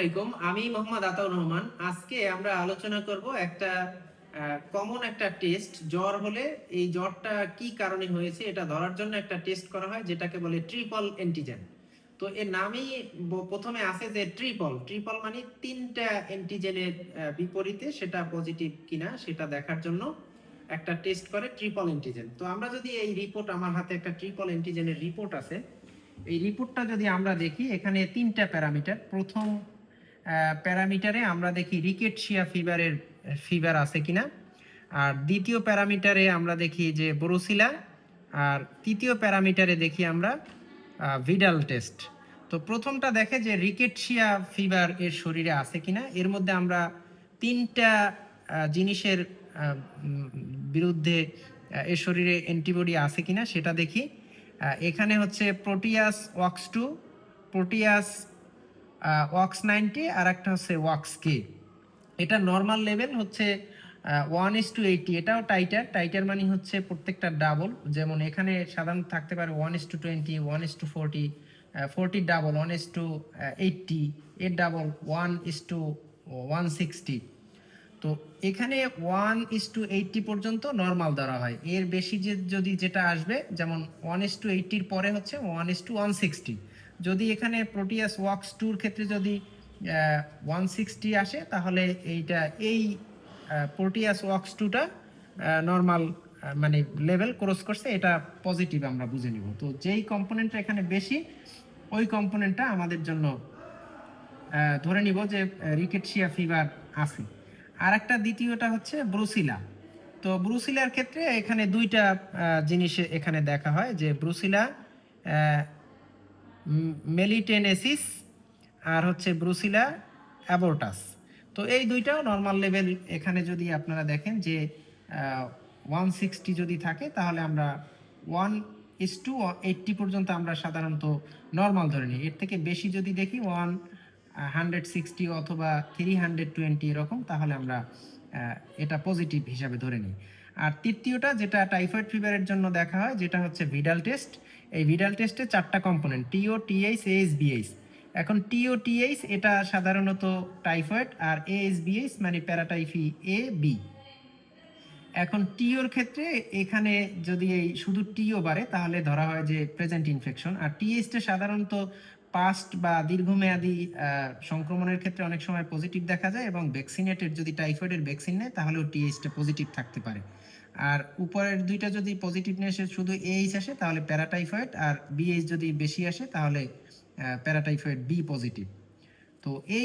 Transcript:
আলাইকুম। আমি মোহাম্মদ আতাউর রহমান। আজকে আমরা আলোচনা করব একটা কমন একটা টেস্ট জ্বর হলে এই জ্বরটা কি কারণে হয়েছে এটা ধরার জন্য একটা টেস্ট করা হয়, যেটাকে বলে ট্রিপল অ্যান্টিজেন তো এর নামেই প্রথমে আছে যে ট্রিপল ট্রিপল মানে তিনটা অ্যান্টিজেনের বিপরীতে সেটা পজিটিভ কিনা সেটা দেখার জন্য একটা টেস্ট করে ট্রিপল অ্যান্টিজেন তো আমরা যদি এই রিপোর্ট আমার হাতে একটা ট্রিপল অ্যান্টিজেনের রিপোর্ট আছে। এই রিপোর্টটা যদি আমরা দেখি, এখানে তিনটা প্যারামিটার প্রথম প্যারামিটারে আমরা দেখি রিকেটশিয়া ফিভারের ফিভার আছে কিনা। আর দ্বিতীয় প্যারামিটারে আমরা দেখি যে বরুসিলা। আর তৃতীয় প্যারামিটারে দেখি আমরা ভিডাল টেস্ট। তো প্রথমটা দেখে যে রিকেটশিয়া ফিভার এর শরীরে আছে কিনা। এর মধ্যে আমরা তিনটা জিনিসের বিরুদ্ধে এর শরীরে অ্যান্টিবডি আছে কিনা সেটা দেখি। এখানে হচ্ছে Proteus OX two, Proteus OX ninety আর একটা হচ্ছে ওয়াক্স কে। এটা নর্মাল লেভেল হচ্ছে ওয়ান ইস টু এইটি এটাও টাইটার টাইটার মানে হচ্ছে প্রত্যেকটা ডাবল যেমন এখানে সাধারণত থাকতে পারে one is to twenty one is to forty forty double one is to eighty এর double one is to one sixty তো এখানে ওয়ান ইস টু এইটটি পর্যন্ত নর্মাল ধরা হয়। এর বেশি যে যদি যেটা আসবে, যেমন ওয়ান ইস টু এইটটির পরে হচ্ছে one is to one sixty যদি এখানে প্রোটিয়াস ওয়াক্স টুর ক্ষেত্রে যদি ওয়ান সিক্সটি আসে, তাহলে এইটা, এই প্রোটিয়াস ওয়াক্স টুটা নর্মাল মানে লেভেল ক্রস করছে, এটা পজিটিভ আমরা বুঝে নিব। তো যেই কম্পোনেন্টটা এখানে বেশি, ওই কম্পোনেন্টটা আমাদের জন্য ধরে নিব যে রিকেটশিয়া ফিভার আছে। আর একটা দ্বিতীয়টা হচ্ছে ব্রুসিলা তো ব্রুসিলার ক্ষেত্রে এখানে দুইটা জিনিস এখানে দেখা হয়, যে ব্রুসিলা মেলিটেনেসিস আর হচ্ছে ব্রুসিলা অ্যাবোর্টাস তো এই দুইটাও নর্মাল লেভেল এখানে যদি আপনারা দেখেন যে ওয়ান সিক্সটি যদি থাকে, তাহলে আমরা ওয়ান ইস টু এইটটি পর্যন্ত আমরা সাধারণত নর্মাল ধরে নিই। এর থেকে বেশি যদি দেখি ওয়ান হান্ড্রেড সিক্সটি অথবা থ্রি হান্ড্রেড টোয়েন্টি এরকম, তাহলে আমরা এটা পজিটিভ হিসাবে ধরে নিই। আর তৃতীয়টা যেটা টাইফয়েড ফিভারের জন্য দেখা হয়, যেটা হচ্ছে ভিডাল টেস্ট এই ভিডাল টেস্টে চারটা কম্পোনেন্ট টিও টিএইচ এএস বিএইচ এখন টিও টিএইচ এটা সাধারণত টাইফয়েড আর এএস বিএইচ মানে প্যারাটাইফি এ বি এখন টিওর ক্ষেত্রে এখানে যদি এই শুধু টিও বাড়ে, তাহলে ধরা হয় যে প্রেজেন্ট ইনফেকশন আর টিএসটা সাধারণত পাস্ট বা দীর্ঘমেয়াদী সংক্রমণের ক্ষেত্রে অনেক সময় পজিটিভ দেখা যায় এবং ভ্যাকসিনেটেড যদি টাইফয়েডের ভ্যাকসিন নেয়, তাহলেও টিএইচটা পজিটিভ থাকতে পারে। আর উপরের দুইটা যদি পজিটিভ নেসে শুধু এইচ আসে, তাহলে প্যারাটাইফয়েড আর বিএইচ যদি বেশি আসে, তাহলে প্যারাটাইফয়েড বি পজিটিভ তো এই